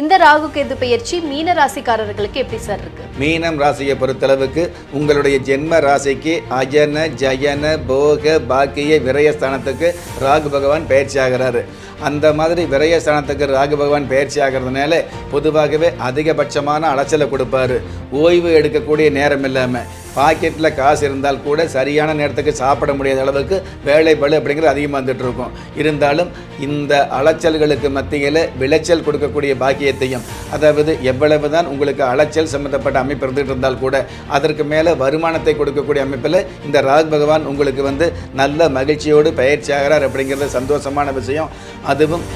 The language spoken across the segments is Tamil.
இந்த ராகு கேது பெயர்ச்சி மீன ராசிக்காரர்களுக்கு எப்படி சார் இருக்கு? மீனம் ராசியை பொறுத்தளவுக்கு உங்களுடைய ஜென்ம ராசிக்கு அஜன ஜயன போக பாக்கிய விரயஸ்தானத்துக்கு ராகு பகவான் பயிற்சி ஆகிறாரு. அந்த மாதிரி விரயஸ்தானத்துக்கு ராகு பகவான் பயிற்சி ஆகிறதுனால பொதுவாகவே அதிகபட்சமான அலைச்சலை கொடுப்பாரு. ஓய்வு எடுக்கக்கூடிய நேரம் இல்லாமல் பாக்கெட்டில் காசு இருந்தால் கூட சரியான நேரத்துக்கு சாப்பிட முடியாத அளவுக்கு வேலை அப்படிங்கிறது அதிகமாக வந்துட்டு இருக்கும். இருந்தாலும் இந்த அலைச்சல்களுக்கு மத்தியில் விளைச்சல் கொடுக்கக்கூடிய பாக்கியத்தையும் அதாவது எவ்வளவு தான் உங்களுக்கு அலைச்சல் சம்மந்தப்பட்ட அமைப்பு இருந்துகிட்டு இருந்தால் கூட அதற்கு மேலே வருமானத்தை கொடுக்கக்கூடிய அமைப்பில் இந்த ராக் பகவான் உங்களுக்கு வந்து நல்ல மகிழ்ச்சியோடு பயிற்சியாகிறார் அப்படிங்கிறது சந்தோஷமான விஷயம். அதுவும்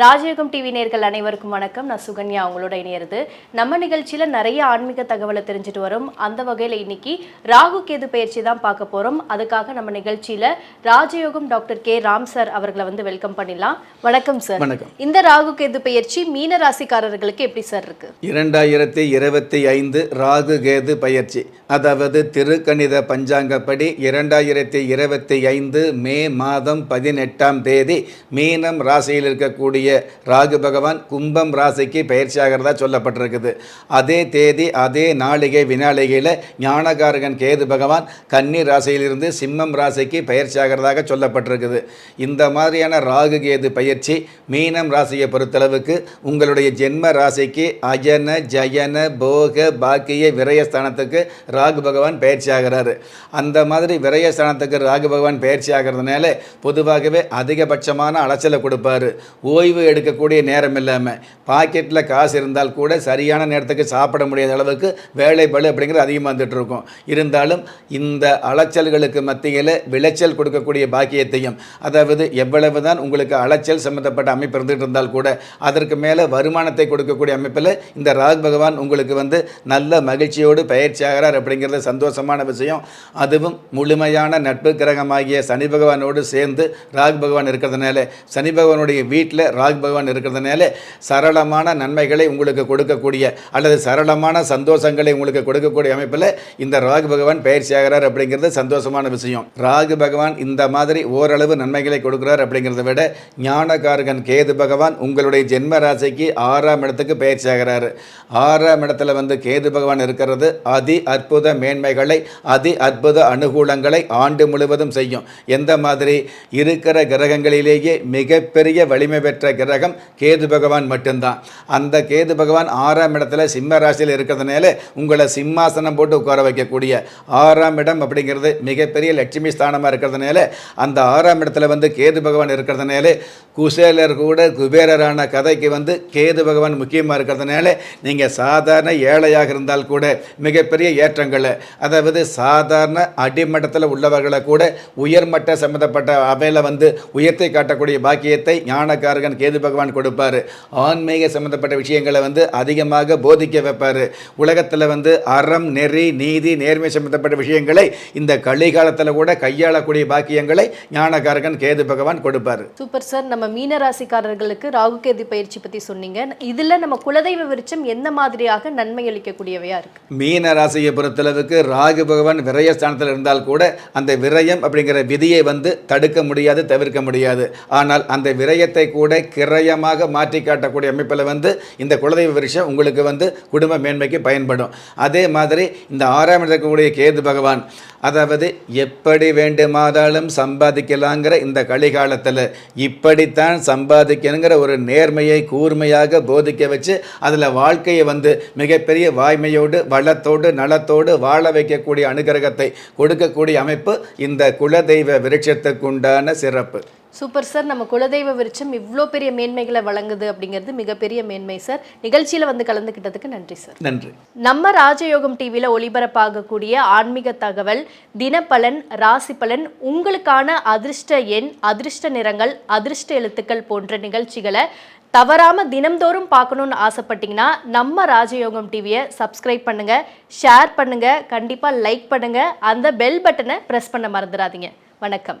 ராஜயோகம் டிவி நேர்கள் அனைவருக்கும் வணக்கம். நான் சுகன்யா அவங்களோட இணையிறது. நம்ம நிகழ்ச்சியில நிறைய ஆன்மீக தகவலை தெரிஞ்சுட்டு வரோம். அந்த வகையில இன்னைக்கு ராகு கேது பயிற்சி தான் பார்க்க போறோம். அதுக்காக நம்ம நிகழ்ச்சியில ராஜயோகம் டாக்டர் கே. ராம் சார் அவர்களை வந்து வெல்கம் பண்ணிடலாம். வணக்கம் சார். வணக்கம். இந்த ராகு கேது பயிற்சி மீன ராசிக்காரர்களுக்கு எப்படி சார் இருக்கு? இரண்டாயிரத்தி இருபத்தி ஐந்து ராகு கேது பயிற்சி. அதாவது திருக்கணித பஞ்சாங்கப்படி இரண்டாயிரத்தி இருபத்தி ஐந்து மே மாதம் பதினெட்டாம் தேதி மீனம் ராசியில் இருக்கக்கூடிய ராகு பகவான் கும்பம் ராசிக்கு பயிற்சி ஆகிறதா சொல்லப்பட்டிருக்குது. அதே தேதி அதே நாளிகை வினாளிகையில் ஞானகாரகன் கேது பகவான் கன்னி ராசியிலிருந்து சிம்மம் ராசிக்கு பயிற்சி ஆகிறதாக சொல்லப்பட்டிருக்குது. இந்த மாதிரியான ராகு கேது பயிற்சி மீனம் ராசியை பொறுத்தளவுக்கு உங்களுடைய ஜென்ம ராசிக்கு அஜன ஜயன போக பாக்கிய விரயஸ்தானத்துக்கு ராகு பகவான் பயிற்சி ஆகிறாரு அந்த மாதிரி விரயஸ்தானத்துக்கு ராகு பகவான் பயிற்சி ஆகிறதுனால பொதுவாகவே அதிகபட்சமான அலைச்சலை கொடுப்பாரு. ஓய்வு எடுக்கக்கூடிய நேரம் இல்லாமல் பாக்கெட்டில் காசு இருந்தால் கூட சரியான நேரத்துக்கு சாப்பிட முடியாத அளவுக்கு வேலை பளு அப்படிங்கிறது அதிகமாக வந்துட்டுருக்கும் இருந்தாலும் இந்த அலைச்சல்களுக்கு மத்தியில் விளைச்சல் கொடுக்கக்கூடிய பாக்கியத்தையும் அதாவது எவ்வளவு தான் உங்களுக்கு அலைச்சல் சம்மந்தப்பட்ட அமைப்பு இருந்துகிட்டு இருந்தால் கூட அதற்கு மேலே வருமானத்தை கொடுக்கக்கூடிய அமைப்பில் இந்த ராக் பகவான் உங்களுக்கு வந்து நல்ல மகிழ்ச்சியோடு பயிற்சி ஆகிறார் அப்படிங்கிறது சந்தோஷமான விஷயம். அதுவும் முழுமையான நட்பு கிரகமாகிய சனி பகவானோடு சேர்ந்து ராக் பகவான் இருக்கிறதுனால சனி பகவானுடைய வீட்டில் ராகு பகவான் இருக்கிறதுனால சரளமான நன்மைகளை உங்களுக்கு கொடுக்கக்கூடிய அல்லது சரளமான சந்தோஷங்களை உங்களுக்கு கொடுக்கக்கூடிய அமைப்பில் இந்த ராகு பகவான் பயிற்சி ஆகிறார் அப்படிங்கிறது சந்தோஷமான விஷயம். ராகு பகவான் இந்த மாதிரி ஓரளவு நன்மைகளை கொடுக்குறார் அப்படிங்கிறத விட ஞானகாரகன் கேது பகவான் உங்களுடைய ஜென்ம ராசிக்கு ஆறாம் இடத்துக்கு பயிற்சி ஆகிறாரு. ஆறாம் இடத்துல வந்து கேது பகவான் இருக்கிறது அதி அற்புத மேன்மைகளை அதி அற்புத அனுகூலங்களை ஆண்டு முழுவதும் செய்யும். எந்த மாதிரி? இருக்கிற கிரகங்களிலேயே மிகப்பெரிய வலிமை பெற்ற கிரகம் கேது பகவான் மட்டும்தான். அந்த கேது பகவான் ஆறாம் இடத்துல சிம்ம ராசியில் இருக்கிறதுனால உங்களை சிம்மாசனம் போட்டு உட்கார வைக்கக்கூடிய ஆறாம் இடம் அப்படிங்கிறது மிகப்பெரிய லட்சுமி ஸ்தானமாக இருக்கிறதுனால அந்த ஆறாம் இடத்துல வந்து கேது பகவான் இருக்கிறதுனால குசேலர் கூட குபேரரான கதைக்கு வந்து கேது பகவான் முக்கியமாக இருக்கிறதுனால நீங்கள் சாதாரண ஏழையாக இருந்தால் கூட மிகப்பெரிய ஏற்றங்களை அதாவது சாதாரண அடிமட்டத்தில் உள்ளவர்களை கூட உயர்மட்ட சம்மந்தப்பட்ட அவையில் வந்து உயர்த்தி காட்டக்கூடிய பாக்கியத்தை ஞானக்காரகன் கேது பகவான் கொடுப்பார். ஆன்மீக சம்மந்தப்பட்ட விஷயங்களை வந்து அதிகமாக போதிக்க வைப்பார். உலகத்தில் வந்து அறம் நெறி நீதி நேர்மை சம்மந்தப்பட்ட விஷயங்களை இந்த கலிகாலத்தில் கூட கையாளக்கூடிய பாக்கியங்களை ஞானக்காரகன் கேது பகவான் கொடுப்பார். Super sir. நம்ம மீன ராசிக்காரர்களுக்கு ராகு கேது பயிற்சி பத்தி சொன்னீங்க. இதுல நம்ம குலதெய்வ விருட்சம் எந்த மாதிரியாக நன்மை அளிக்கக்கூடியவையா இருக்கு? மீன ராசியை பொறுத்தளவுக்கு ராகு பகவான் விரயஸ்தானத்தில் இருந்தால் கூட அந்த விரயம் அப்படிங்கிற விதியை வந்து தடுக்க முடியாது தவிர்க்க முடியாது. ஆனால் அந்த விரயத்தை கூட கிரயமாக மாற்றி காட்டக்கூடிய அமைப்பில் வந்து இந்த குலதெய்வ விருஷம் உங்களுக்கு வந்து குடும்ப மேன்மைக்கு பயன்படும். அதே மாதிரி இந்த ஆறாம் இருக்கக்கூடிய கேது பகவான் அதாவது எப்படி வேண்டுமானாலும் சம்பாதிக்கலாங்கிற இந்த கலிகாலத்தில் இப்படித்தான் சம்பாதிக்கணுங்கிற ஒரு நேர்மையை கூர்மையாக போதிக்க வச்சு அதில் வாழ்க்கையை வந்து மிகப்பெரிய வாய்மையோடு வளத்தோடு நலத்தோடு வாழ வைக்கக்கூடிய அனுகிரகத்தை கொடுக்கக்கூடிய அமைப்பு இந்த குலதெய்வ விருட்சத்துக்குண்டான சிறப்பு. சூப்பர் சார் நம்ம குலதெய்வ விருட்சம் இவ்வளோ பெரிய மேன்மைகளை வழங்குது அப்படிங்கிறது மிகப்பெரிய மேன்மை சார். நிகழ்ச்சியில வந்து கலந்துக்கிட்டதுக்கு நன்றி சார். நன்றி. நம்ம ராஜயோகம் டிவியில் ஒளிபரப்பாகக்கூடிய ஆன்மீக தகவல் தினப்பலன் ராசி பலன் உங்களுக்கான அதிர்ஷ்ட எண் அதிர்ஷ்ட நிறங்கள் அதிர்ஷ்ட எழுத்துக்கள் போன்ற நிகழ்ச்சிகளை தவறாம தினம்தோறும் பார்க்கணும்னு ஆசைப்பட்டீங்கன்னா நம்ம ராஜயோகம் டிவியை சப்ஸ்கிரைப் பண்ணுங்க ஷேர் பண்ணுங்க கண்டிப்பா லைக் பண்ணுங்க அந்த பெல் பட்டனை பிரஸ் பண்ண மறந்துடாதீங்க. வணக்கம்.